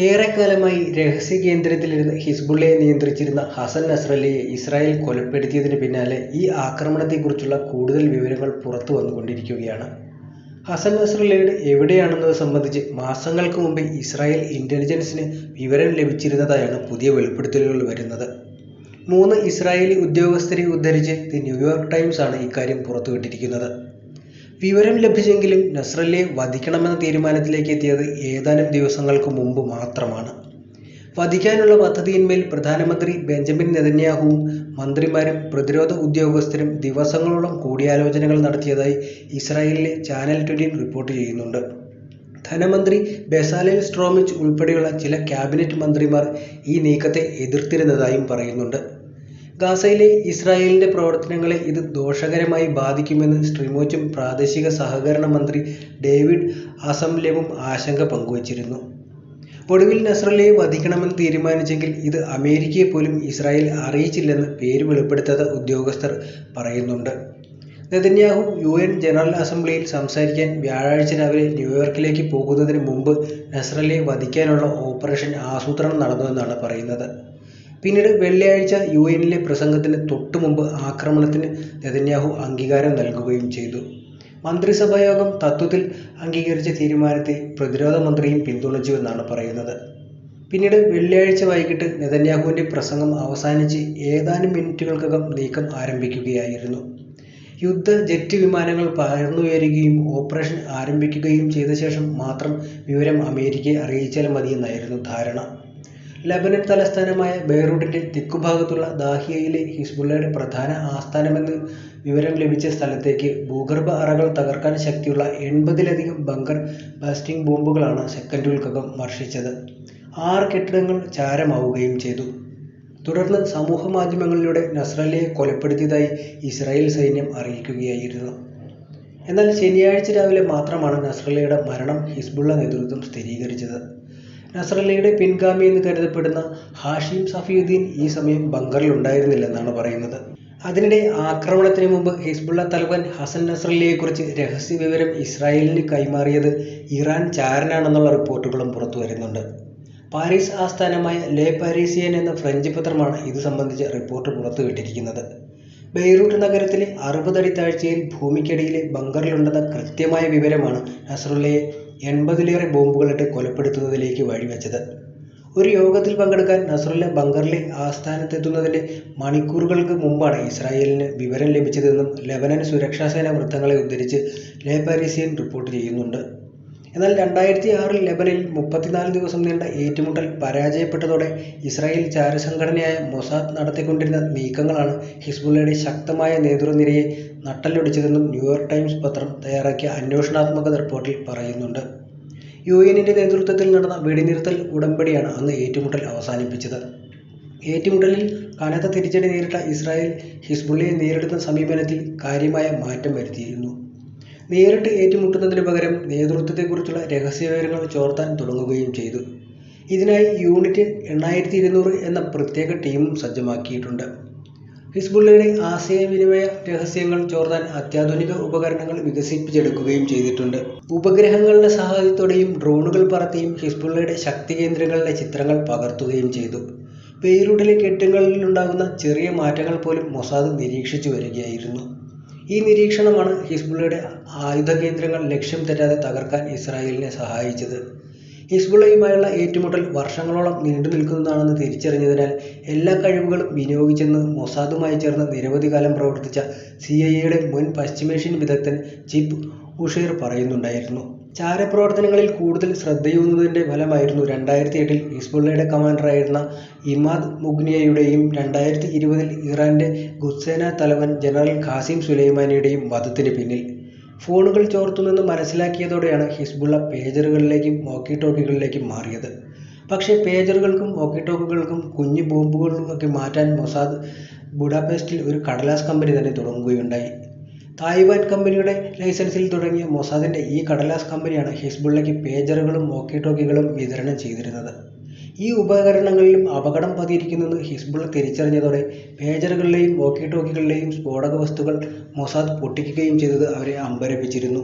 ഏറെക്കാലമായി രഹസ്യ കേന്ദ്രത്തിലിരുന്ന് ഹിസ്ബുള്ളയെ നിയന്ത്രിച്ചിരുന്ന ഹസൻ നസ്രല്ലയെ ഇസ്രായേൽ കൊലപ്പെടുത്തിയതിന് പിന്നാലെ ഈ ആക്രമണത്തെക്കുറിച്ചുള്ള കൂടുതൽ വിവരങ്ങൾ പുറത്തു വന്നുകൊണ്ടിരിക്കുകയാണ്. ഹസൻ നസ്രല്ലയുടെ എവിടെയാണെന്നത് സംബന്ധിച്ച് മാസങ്ങൾക്ക് മുമ്പ് ഇസ്രായേൽ ഇന്റലിജൻസിന് വിവരം ലഭിച്ചിരുന്നതായാണ് പുതിയ വെളിപ്പെടുത്തലുകൾ വരുന്നത്. മൂന്ന് ഇസ്രായേലി ഉദ്യോഗസ്ഥരെ ഉദ്ധരിച്ച് ദി ന്യൂയോർക്ക് ടൈംസ് ആണ് ഇക്കാര്യം പുറത്തുവിട്ടിരിക്കുന്നത്. വിവരം ലഭിച്ചെങ്കിലും നസ്രല്ലയെ വധിക്കണമെന്ന തീരുമാനത്തിലേക്ക് എത്തിയത് ഏതാനും ദിവസങ്ങൾക്ക് മുമ്പ് മാത്രമാണ്. വധിക്കാനുള്ള പദ്ധതിയിന്മേൽ പ്രധാനമന്ത്രി ബെഞ്ചമിൻ നെതന്യാഹുവും മന്ത്രിമാരും പ്രതിരോധ ഉദ്യോഗസ്ഥരും ദിവസങ്ങളോളം കൂടിയാലോചനകൾ നടത്തിയതായി ഇസ്രായേലിലെ ചാനൽ ട്വന്റി റിപ്പോർട്ട് ചെയ്യുന്നുണ്ട്. ധനമന്ത്രി ബെസാലേൽ സ്ട്രോമിച്ച് ഉൾപ്പെടെയുള്ള ചില ക്യാബിനറ്റ് മന്ത്രിമാർ ഈ നീക്കത്തെ എതിർത്തിരുന്നതായും പറയുന്നുണ്ട്. ഗാസയിലെ ഇസ്രായേലിന്റെ പ്രവർത്തനങ്ങളെ ഇത് ദോഷകരമായി ബാധിക്കുമെന്ന് സ്ട്രിമോച്ചും പ്രാദേശിക സഹകരണ മന്ത്രി ഡേവിഡ് അസംലെവും ആശങ്ക പങ്കുവച്ചിരുന്നു. ഒടുവിൽ നസ്രല്ലയെ വധിക്കണമെന്ന് തീരുമാനിച്ചെങ്കിൽ ഇത് അമേരിക്കയെ പോലും ഇസ്രായേൽ അറിയിച്ചില്ലെന്ന് പേര് വെളിപ്പെടുത്താത്ത ഉദ്യോഗസ്ഥർ പറയുന്നുണ്ട്. നെതന്യാഹു യുഎൻ ജനറൽ അസംബ്ലിയിൽ സംസാരിക്കാൻ വ്യാഴാഴ്ച രാവിലെ ന്യൂയോർക്കിലേക്ക് പോകുന്നതിന് മുമ്പ് നസ്രല്ലയെ വധിക്കാനുള്ള ഓപ്പറേഷൻ ആസൂത്രണം നടന്നുവെന്നാണ് പറയുന്നത്. പിന്നീട് വെള്ളിയാഴ്ച യുഎന്നിലെ പ്രസംഗത്തിന് തൊട്ടുമുമ്പ് ആക്രമണത്തിന് നെതന്യാഹു അംഗീകാരം നൽകുകയും ചെയ്തു. മന്ത്രിസഭായോഗം തത്വത്തിൽ അംഗീകരിച്ച തീരുമാനത്തെ പ്രതിരോധ മന്ത്രിയും പിന്തുണച്ചുവെന്നാണ് പറയുന്നത്. പിന്നീട് വെള്ളിയാഴ്ച വൈകിട്ട് നെതന്യാഹുവിന്റെ പ്രസംഗം അവസാനിച്ച് ഏതാനും മിനിറ്റുകൾക്കകം നീക്കം ആരംഭിക്കുകയായിരുന്നു. യുദ്ധ ജെറ്റ് വിമാനങ്ങൾ പറന്നുയരുകയും ഓപ്പറേഷൻ ആരംഭിക്കുകയും ചെയ്ത ശേഷം മാത്രം വിവരം അമേരിക്കയെ അറിയിച്ചാൽ മതിയെന്നായിരുന്നു ധാരണ. ലബനൻ തലസ്ഥാനമായ ബെയ്റൂട്ടിന്റെ തെക്കുഭാഗത്തുള്ള ദാഹിയയിലെ ഹിസ്ബുള്ളയുടെ പ്രധാന ആസ്ഥാനമെന്ന് വിവരം ലഭിച്ച സ്ഥലത്തേക്ക് ഭൂഗർഭ അറകൾ തകർക്കാൻ ശക്തിയുള്ള എൺപതിലധികം ബങ്കർ ബ്ലാസ്റ്റിംഗ് ബോംബുകളാണ് സെക്കൻഡുകൾക്കകം വർഷിച്ചത്. ആറ് കെട്ടിടങ്ങൾ ചാരമാവുകയും ചെയ്തു. തുടർന്ന് സമൂഹ മാധ്യമങ്ങളിലൂടെ നസ്രല്ലയെ കൊലപ്പെടുത്തിയതായി ഇസ്രായേൽ സൈന്യം അറിയിക്കുകയായിരുന്നു. എന്നാൽ ശനിയാഴ്ച രാവിലെ മാത്രമാണ് നസ്രല്ലയുടെ മരണം ഹിസ്ബുള്ള നേതൃത്വം സ്ഥിരീകരിച്ചത്. നസ്രല്ലയുടെ പിൻഗാമിയെന്ന് കരുതപ്പെടുന്ന ഹാഷിം സഫിയുദ്ദീൻ ഈ സമയം ബങ്കറിലുണ്ടായിരുന്നില്ലെന്നാണ് പറയുന്നത്. അതിനിടെ ആക്രമണത്തിന് മുമ്പ് ഹിസ്ബുള്ള തലവൻ ഹസൻ നസറല്ലയെക്കുറിച്ച് രഹസ്യ വിവരം ഇസ്രായേലിന് കൈമാറിയത് ഇറാൻ ചാരനാണെന്നുള്ള റിപ്പോർട്ടുകളും പുറത്തു വരുന്നുണ്ട് പാരീസ് ആസ്ഥാനമായ ലേ പാരീസിയൻ എന്ന ഫ്രഞ്ച് പത്രമാണ് ഇത് സംബന്ധിച്ച റിപ്പോർട്ട് പുറത്തുവിട്ടിരിക്കുന്നത്. ബെയ്റൂട്ട് നഗരത്തിലെ അറുപതടി താഴ്ചയിൽ ഭൂമിക്കടിയിലെ ബങ്കറിലുണ്ടെന്ന കൃത്യമായ വിവരമാണ് നസ്രല്ലയെ എൺപതിലേറെ ബോംബുകളിട്ട് കൊലപ്പെടുത്തുന്നതിലേക്ക് വഴിവെച്ചത്. ഒരു യോഗത്തിൽ പങ്കെടുക്കാൻ നസ്രല്ല ബങ്കറിലെ ആസ്ഥാനത്തെത്തുന്നതിന്റെ മണിക്കൂറുകൾക്ക് മുമ്പാണ് ഇസ്രായേലിന് വിവരം ലഭിച്ചതെന്നും ലെബനൻ സുരക്ഷാസേന വൃത്തങ്ങളെ ഉദ്ധരിച്ച് ലെ പാരീസിയൻ റിപ്പോർട്ട് ചെയ്യുന്നുണ്ട്. എന്നാൽ രണ്ടായിരത്തി ആറിൽ ലെബനിൽ മുപ്പത്തിനാല് ദിവസം നീണ്ട ഏറ്റുമുട്ടൽ പരാജയപ്പെട്ടതോടെ ഇസ്രായേൽ ചാരസംഘടനയായ മൊസാദ് നടത്തിക്കൊണ്ടിരുന്ന നീക്കങ്ങളാണ് ഹിസ്ബുള്ളയുടെ ശക്തമായ നേതൃനിരയെ നട്ടലൊടിച്ചതെന്നും ന്യൂയോർക്ക് ടൈംസ് പത്രം തയ്യാറാക്കിയ അന്വേഷണാത്മക റിപ്പോർട്ടിൽ പറയുന്നുണ്ട്. യു എന്നിന്റെ നേതൃത്വത്തിൽ നടന്ന വെടിനിർത്തൽ ഉടമ്പടിയാണ് അന്ന് ഏറ്റുമുട്ടൽ അവസാനിപ്പിച്ചത്. ഏറ്റുമുട്ടലിൽ കനത്ത തിരിച്ചടി നേരിട്ട ഇസ്രായേൽ ഹിസ്ബുള്ളയെ നേരിടുന്ന സമീപനത്തിൽ കാര്യമായ മാറ്റം വരുത്തിയിരുന്നു. നേരിട്ട് ഏറ്റുമുട്ടുന്നതിനു പകരം നേതൃത്വത്തെക്കുറിച്ചുള്ള രഹസ്യവിവരങ്ങൾ ചോർത്താൻ തുടങ്ങുകയും ചെയ്തു. ഇതിനായി യൂണിറ്റ് എണ്ണായിരത്തിയിരുന്നൂറ് എന്ന പ്രത്യേക ടീമും സജ്ജമാക്കിയിട്ടുണ്ട്. ഹിസ്ബുള്ളയുടെ ആശയവിനിമയ രഹസ്യങ്ങൾ ചോർത്താൻ അത്യാധുനിക ഉപകരണങ്ങൾ വികസിപ്പിച്ചെടുക്കുകയും ചെയ്തിട്ടുണ്ട്. ഉപഗ്രഹങ്ങളുടെ സഹായത്തോടെയും ഡ്രോണുകൾ പറത്തിയും ഹിസ്ബുള്ളയുടെ ശക്തികേന്ദ്രങ്ങളുടെ ചിത്രങ്ങൾ പകർത്തുകയും ചെയ്തു. ബെയ്റൂട്ടിലെ കെട്ടിടങ്ങളിലുണ്ടാകുന്ന ചെറിയ മാറ്റങ്ങൾ പോലും മൊസാദ് നിരീക്ഷിച്ചു വരികയായിരുന്നു. ഈ നിരീക്ഷണമാണ് ഹിസ്ബുള്ളയുടെ ആയുധ കേന്ദ്രങ്ങൾ ലക്ഷ്യം തെറ്റാതെ തകർക്കാൻ ഇസ്രായേലിനെ സഹായിച്ചത്. ഹിസ്ബുള്ളയുമായുള്ള ഏറ്റുമുട്ടൽ വർഷങ്ങളോളം നീണ്ടുനിൽക്കുന്നതാണെന്ന് തിരിച്ചറിഞ്ഞതിനാൽ എല്ലാ കഴിവുകളും വിനിയോഗിച്ചെന്ന് മൊസാദുമായി ചേർന്ന് നിരവധി കാലം പ്രവർത്തിച്ച സി ഐ എയുടെ മുൻ പശ്ചിമേഷ്യൻ വിദഗ്ധൻ ചിപ്പ് ഉഷീർ പറയുന്നുണ്ടായിരുന്നു. ചാരപ്രവർത്തനങ്ങളിൽ കൂടുതൽ ശ്രദ്ധയൂന്നുന്നതിന്റെ ഫലമായിരുന്നു രണ്ടായിരത്തി എട്ടിൽ ഹിസ്ബുള്ളയുടെ കമാൻഡറായിരുന്ന ഇമാദ് മുഗ്നിയയുടെയും രണ്ടായിരത്തിയിരുപതിൽ ഇറാന്റെ ഖുദ്സേന തലവൻ ജനറൽ ഖാസിം സുലൈമാനിയുടെയും വധത്തിന് പിന്നിൽ. ഫോണുകൾ ചോർത്തുമെന്ന് മനസ്സിലാക്കിയതോടെയാണ് ഹിസ്ബുള്ള പേജറുകളിലേക്കും വോക്കി ടോക്കികളിലേക്കും മാറിയത്. പക്ഷേ പേജറുകൾക്കും വോക്കി ടോക്കികൾക്കും കുഞ്ഞു ഒക്കെ മാറ്റാൻ മൊസാദ് ബുഡാപെസ്റ്റിൽ ഒരു കടലാസ് കമ്പനി തന്നെ തുടങ്ങുകയുണ്ടായി. തായ്വാൻ കമ്പനിയുടെ ലൈസൻസിൽ തുടങ്ങിയ മൊസാദിന്റെ ഈ കടലാസ് കമ്പനിയാണ് ഹിസ്ബുള്ളയ്ക്ക് പേജറുകളും വോക്കി ടോക്കികളും വിതരണം ചെയ്തിരുന്നത്. ഈ ഉപകരണങ്ങളിലും അപകടം പതിയിരിക്കുന്നെന്ന് ഹിസ്ബുള്ള തിരിച്ചറിഞ്ഞതോടെ പേജറുകളിലെയും വോക്കി ടോക്കികളിലെയും സ്ഫോടക വസ്തുക്കൾ മൊസാദ് പൊട്ടിക്കുകയും ചെയ്തത് അവരെ അമ്പരപ്പിച്ചിരുന്നു.